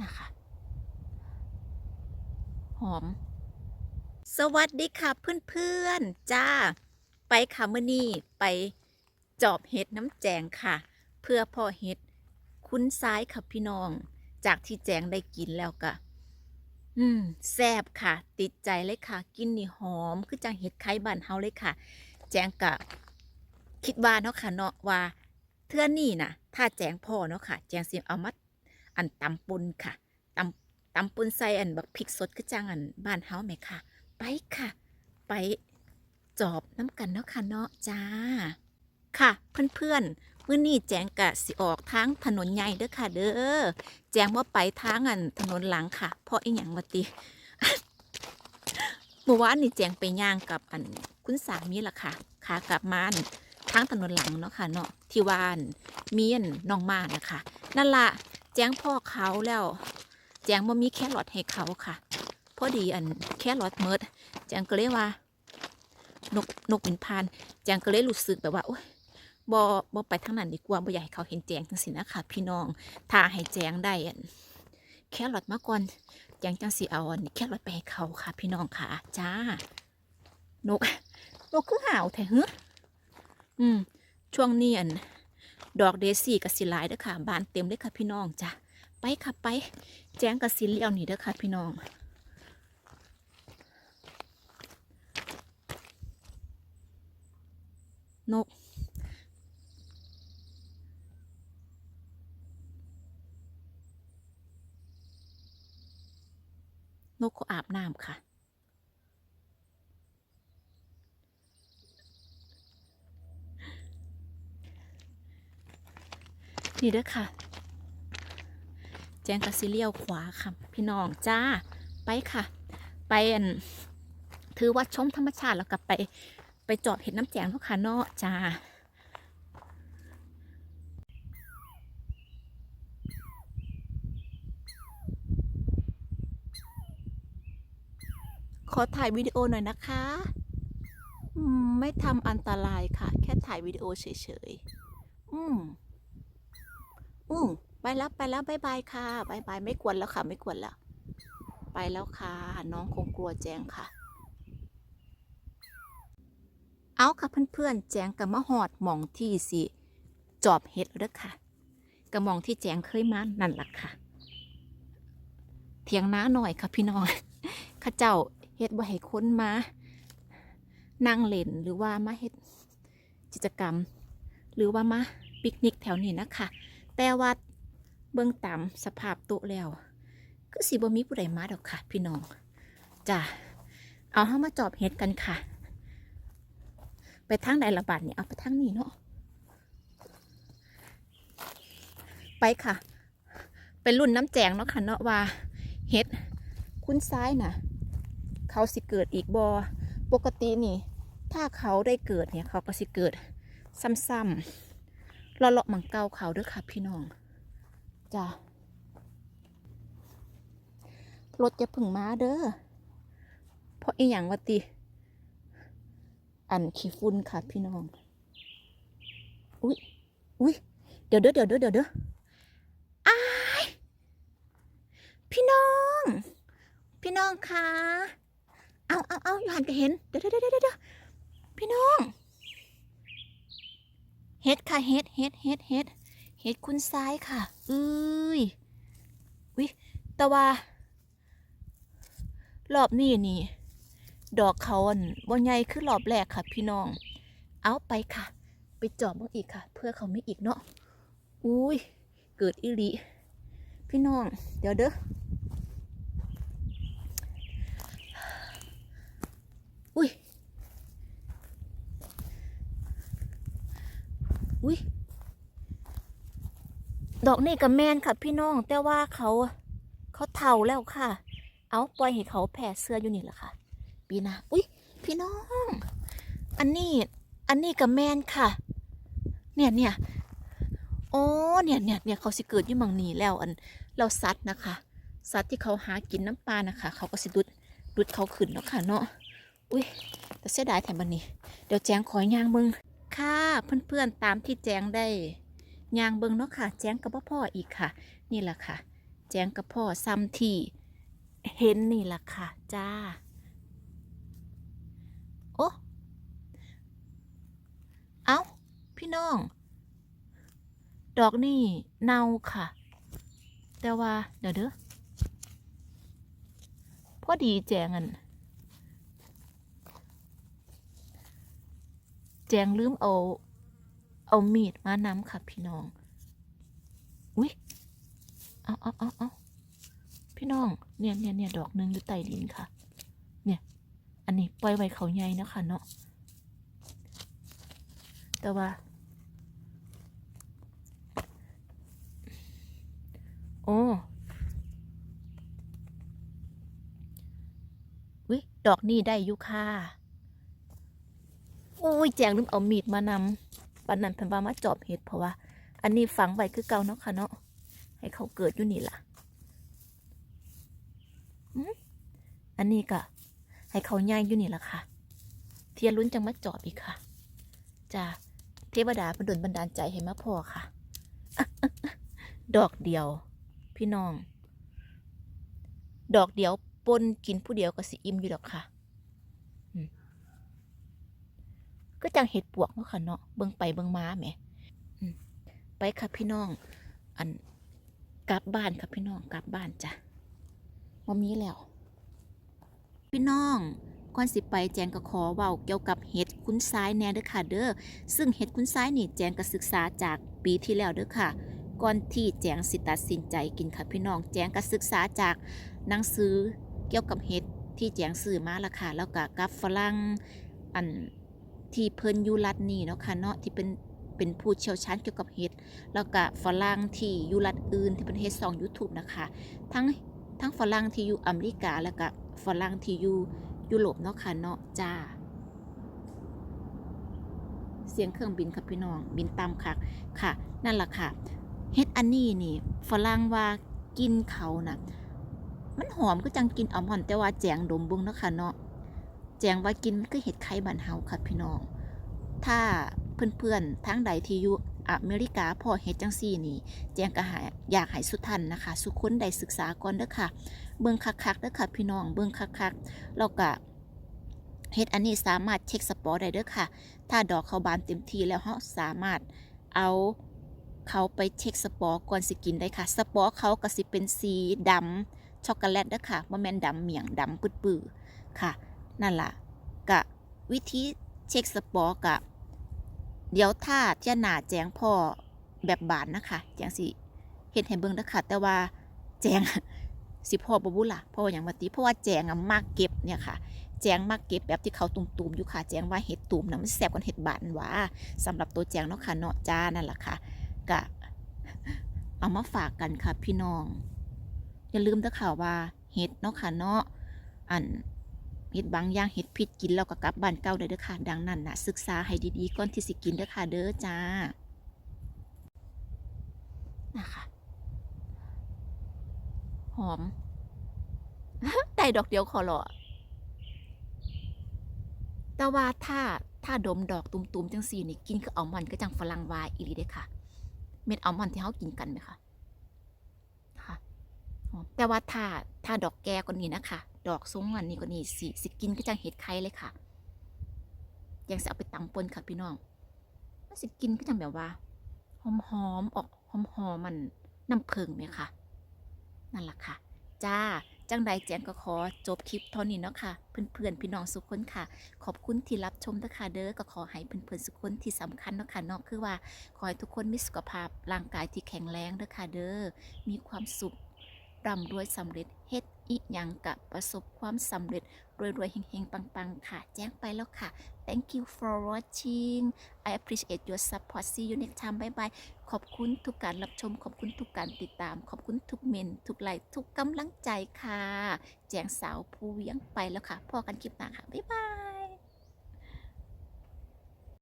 นะคะหอม สวัสดีค่ะเพื่อนๆ จ้า ไปค่ะมื่อนี้ไปจอบเห็ดน้ำแจงค่ะ เพื่อพ่อเห็ดคุ้นซ้ายค่ะพี่น้อง จากที่แจงได้กินแล้วก็อืมแซบค่ะ ติดใจเลยค่ะ กินนี่หอม คือจังเห็ดไข่บานเฮาเลยค่ะ แจงกะคิดว่าเนาะค่ะเนาะว่าเทื่อนี่นะถ้าแจงพ่อเนาะค่ะ แจงสิเอามา อันตำปุนค่ะตำตำปุนใส่อันบักพริกสดคือจังอันบ้านเฮาไหมค่ะ ไปค่ะ ไปจอบน้ำกันเนาะค่ะเนาะจ้า ค่ะเพื่อนๆมื้อนี้แจงกะสิออกทางถนนใหญ่เด้อค่ะ เด้อแจงว่าไปทางอันถนนหลังค่ะ เพราะอีหยังว่าติเมื่อวานนี่แจงไปย่างกับอันคุณสามีล่ะค่ะขากลับมานทางถนนหลังเนาะค่ะเนาะที่วาอันมีอันน้องมานะคะนั่นละ แจงพ่อเขาแล้ว แจ้งบ่มีแครอทให้เขาค่ะ พอดีอันแครอทเมิดแจ้งก็เลยว่านกนกเป็นพานแจ้งก็เลยรู้สึกแบบว่าโอ๊ยบ่บ่ไปทางนั้นดีกว่าบ่อยากให้เขาเห็นแจงจังสินะคะพี่น้องถ้าให้แจงได้อันแครอทมาก่อนแจงจังสิเอาอันแครอทไปให้เขาค่ะ พี่น้องค่ะจ้านกนกคือห่าวแท้เฮ้ออืมช่วงนี้อัน ดอกเดซี่กับสิลายเด้อค่ะ บานเต็มเลยค่ะพี่น้องจ้ะ ไปค่ะไป แจ้งกับสิเลี้ยวนี่เด้อค่ะพี่น้องนกนกเขาอาบน้ำค่ะ นี่เด้อค่ะ แจงกับซิเลียวขวาค่ะ พี่น้องจ้าไปค่ะ ไปอันถือว่าชมธรรมชาติแล้วกลับไปไปจอบเห็ดน้ำแจงทุกค่ะเนาะจ้าขอถ่ายวิดีโอหน่อยนะคะ ไม่ทำอันตรายค่ะ แค่ถ่ายวิดีโอเฉยๆ อืม อืมไปแล้วไปแล้วบายบายค่ะบายบายไม่กวนแล้วค่ะ ไม่กวนแล้ว ไปแล้วค่ะ น้องคงกลัวแจงค่ะ เอาค่ะเพื่อนๆ แจงกับมะหอดหมองที่สิจอบเห็ดแล้วเด้อค่ะกับมองที่แจงเคยมานั่นแหละค่ะ เถียงน้าหน่อยค่ะพี่น้องข้าเจ้าเฮ็ดบ่ให้คนมา นั่งเล่นหรือว่ามาเฮ็ดกิจกรรม หรือว่ามาปิกนิกแถวนี้นะคะ แต่ว่าเบื้องตามสภาพโต๊ะแล้วก็สิบ่มีผู้ใดมาดอกค่ะ พี่น้องจ้ะเอาเข้ามาจอบเห็ดกันค่ะ ไปทางใดละบาดนี่ยเอาไปทางนี้เนาะไปค่ะไปรุ่นน้ำแจงเนาะค่ะเนาะว่าเห็ดคุณซ้ายน่ะ เขาสิเกิดอีกบอปกตินี่ ถ้าเขาได้เกิดเนี่ยเขาก็สิเกิดซ้ำๆ เราเลาะหมังเกาเขาเด้วยค่ะพี่น้องจ้ะรถจะพึ่งมาเด้อเพราะอีหยังวะติอันขี้ฝุ่นค่ะพี่น้อง อุ้ยอุ้ยเดี๋ยวเด้อเดี๋ยวเด้อเดี๋ยวเด้ออ้ายพี่น้อง พี่น้องคะเอาเอาเอาอยู่หันก็เห็น เดี๋ยวเดี๋ยวเดี๋ยวเดี๋ยวพี่น้อง เฮ็ดค่ะเฮ็ดเฮ็ดเฮ็ดเฮ็ดเฮ็ดคุณซ้ายค่ะเอ้ยวิต่ว่ารอบนี้นี่ ดอกเขาอันบ่ใหญ่คือรอบแรกค่ะ พี่น้อง เอาไปค่ะ ไปจอบมาอีกค่ะ เพื่อเขาไม่อีกเนาะอุ้ยเกิดอิริพี่น้อง เดี๋ยวเด้ออุ้ย อุ้ยดอกนี่กับแมนค่ะพี่น้อง แต่ว่าเขาเขาเฒ่าแล้วค่ะ เอาปล่อยให้เขาแผ่เสื้ออยู่นี่แหละค่ะ ปีนาอุ้ยพี่น้อง อันนี้ อันนี้กับแมนค่ะ เนี่ยเนี่ยโอ้เนี่ยเนี่ยเนี่ยเขาสิเกิดอยู่มังนีแล้วอันเราสัตว์นะคะสัตว์ที่เขาหากินน้ำปลานะคะ เขาก็สิดุดดุดเขาขึ้นเนาะค่ะเนาะ อุ้ยแต่เสียดายแถมบันนี้ เดี๋ยวแจ้งขอย่างมึง ค่ะเพื่อนๆตามที่แจ้งได้ยางเบิงเนาะค่ะ แจ้งกับพ่ออีกค่ะ นี่แหละค่ะ แจ้งกับพ่อซ้ำที่เห็นนี่แหละค่ะ จ้า โอ้เอาพี่น้อง ดอกนี่เน่าค่ะ แต่ว่า เดี๋ยวเด้อพอดีแจงอัน แจงลืมเอา เอามีดมาน้ำค่ะ พี่น้อง อุ้ยเอาเอาเอาเอาพี่น้อง เนี่ยเนี่ยเนี่ยดอกหนึ่งอยู่ใต้ดินค่ะ เนี่ย อันนี้ปล่อยไว้เขาใหญ่นะคะเนาะ แต่ว่า โอ้วิดอกนี่ได้ยู่ค่ะ โอ้ยแจงลืมเอามีดมานำปันนั้นเพิ่นว่ามาจอบเห็ดเพราะว่า อันนี้ฝังไว้คือเก่าเนาะค่ะเนาะให้เขาเกิดอยู่นี่ล่ะอันนี้ก็ให้เขาย่ายอยู่นี่ล่ะค่ะ เทียนลุ้นจังมาจอบอีกค่ะจ้าเทวดาเป็นดลบันดาลใจให้มาพอค่ะ ดอกเดียว พี่น้อง ดอกเดียวปนกินผู้เดียวก็สิอิ่มอยู่ดอกค่ะอืม ก็จังเห็ดปวกเนาะค่ะเนาะเบิ่งไปเบิ่งมาแหมไปค่ะพี่น้อง อันกลับบ้านค่ะพี่น้องกลับบ้านจ้ะวันนี้แล้ว พี่น้องก่อนสิไปแจงก็ขอเว้าเกี่ยวกับเห็ดคุ้นซ้ายแน่เด้อค่ะเด้อซึ่งเห็ดคุ้นซ้ายนี่แจงก็ศึกษาจากปีที่แล้วเด้อค่ะ ก่อนที่แจงสิตัดสินใจกินค่ะพี่น้อง แจงก็ศึกษาจากหนังสือเกี่ยวกับเห็ดที่แจงซื้อมาละค่ะแล้วก็กับฝรั่งอัน ที่เพิ่นยูรัฐนี่เนาะค่ะเนาะที่เป็นเป็นผู้เชี่ยวชาญเกี่ยวกับเห็ดแล้วก็ฝรั่งที่ยูรัฐอื่นที่เป็นเฮ็ดซอง YouTube นะคะทั้งทั้งฝรั่งที่อยู่อเมริกาแล้วก็ฝรั่งที่อยู่ยุโรปเนาะค่ะเนาะจ้าเสียงเครื่องบินค่ะพี่น้องบินตามค่ะค่ะ นั่นแหละค่ะเฮ็ดอันนี้นี่ฝรั่งว่ากินเขาน่ะ มันหอมก็จังกินอัลมอนด์แต่ว่าแจงดมบิ่งเนาะค่ะเนาะ แจงว่ากินมันคือเห็ดไข่บ้านเฮาค่ะพี่น้อง ถ้าเพื่อนๆทางใดที่อยู่อเมริกาพอเฮ็ดจังซี่นี่ แจงก็หาอยากให้สุทันนะคะ สุคนได้ศึกษาก่อนเด้อค่ะ เบิ่งคักๆเด้อค่ะ พี่น้องเบิ่งคักๆแล้วก็เฮ็ดอันนี้สามารถเช็คสปอร์ได้เด้อค่ะ ถ้าดอกเขาบานเต็มทีแล้วเฮาสามารถเอาเขาไปเช็คสปอร์ก่อนสิกินได้ค่ะ สปอร์เขาก็สิเป็นสีดำช็อกโกแลตเด้อค่ะบ่แม่นดำเหมียงดำปื้อๆค่ะ นั่นล่ะกะวิธีเช็คสปอร์กะ เดี๋ยวถ้าจ้าหนาแจงพ่อแบบบานนะคะ แจงสิเห็นให้เบิ่งนะคะแต่ว่าแจงสิพ่อบ่บุล่ะเพราะว่าอย่างว่าติเพราะว่าแจงอะมากเก็บเนี่ยค่ะ แจงมากเก็บแบบที่เขาตุ่มๆอยู่ค่ะ แจงว่าเห็ดตุ่มนะมันแซ่บกว่าเห็ดบานหว่าสำหรับตัวแจงเนาะค่ะเนาะจ้านั่นแหละค่ะกะเอามาฝากกันค่ะพี่น้อง อย่าลืมเด้อค่ะว่าเห็ดเนาะค่ะเนาะอัน เห็ดบางอย่างเห็ดพิษกินแล้วก็กลับบ้านเก่าได้เด้อค่ะ ดังนั้นนะศึกษาให้ดีๆก่อนที่สิกินเด้อค่ะเด้อจ้านะคะหอมแต่ดอกเดียวขอหรอแต่ว่าถ้าถ้าดมดอกตุ่มๆจังสี่นี่กินคืออัลมอนก็จังฝรั่งวายอีหลีเด้ค่ะ เม็ดอัลมอนที่เขากินกันไหมคะค่ะแต่ว่าถ้าถ้าดอกแก่กว่านี้นะคะ ดอกสูงกว่านี้กว่านี้สิสิกินก็จังเห็ดไข่เลยค่ะยังจะเอาไปตำปนค่ะพี่น้องมันสิกินก็จังแบบว่าหอมหอมออกหอมหอมมันน้ำผึ้งไหมคะนั่นแหละค่ะ จ้าจังใดแจงก็ขอจบคลิปเท่านี้เนาะค่ะเพื่อนๆพี่น้องสุขคนค่ะ ขอบคุณที่รับชมนะคะเด้อก็ขอให้เพื่อนๆสุขคนที่สำคัญเนาะค่ะนาะคือว่าขอให้ทุกคนมีสุขภาพร่างกายที่แข็งแรงเด้อค่ะเด้อมีความสุขร่ำรวยสำเร็จเฮ็ด อีกอย่างกับประสบความสำเร็จ รวยๆเฮงๆ ปังๆ ค่ะ แจ้งไปแล้วค่ะ thank you for watching I appreciate your support see you next time bye bye ขอบคุณทุกการรับชม ขอบคุณทุกการติดตาม ขอบคุณทุกเมน ทุกไลค์ทุกกำลังใจค่ะ แจ้งสาวผู้เวียงไปแล้วค่ะพอกันคลิปหน้าค่ะ บ๊ายบาย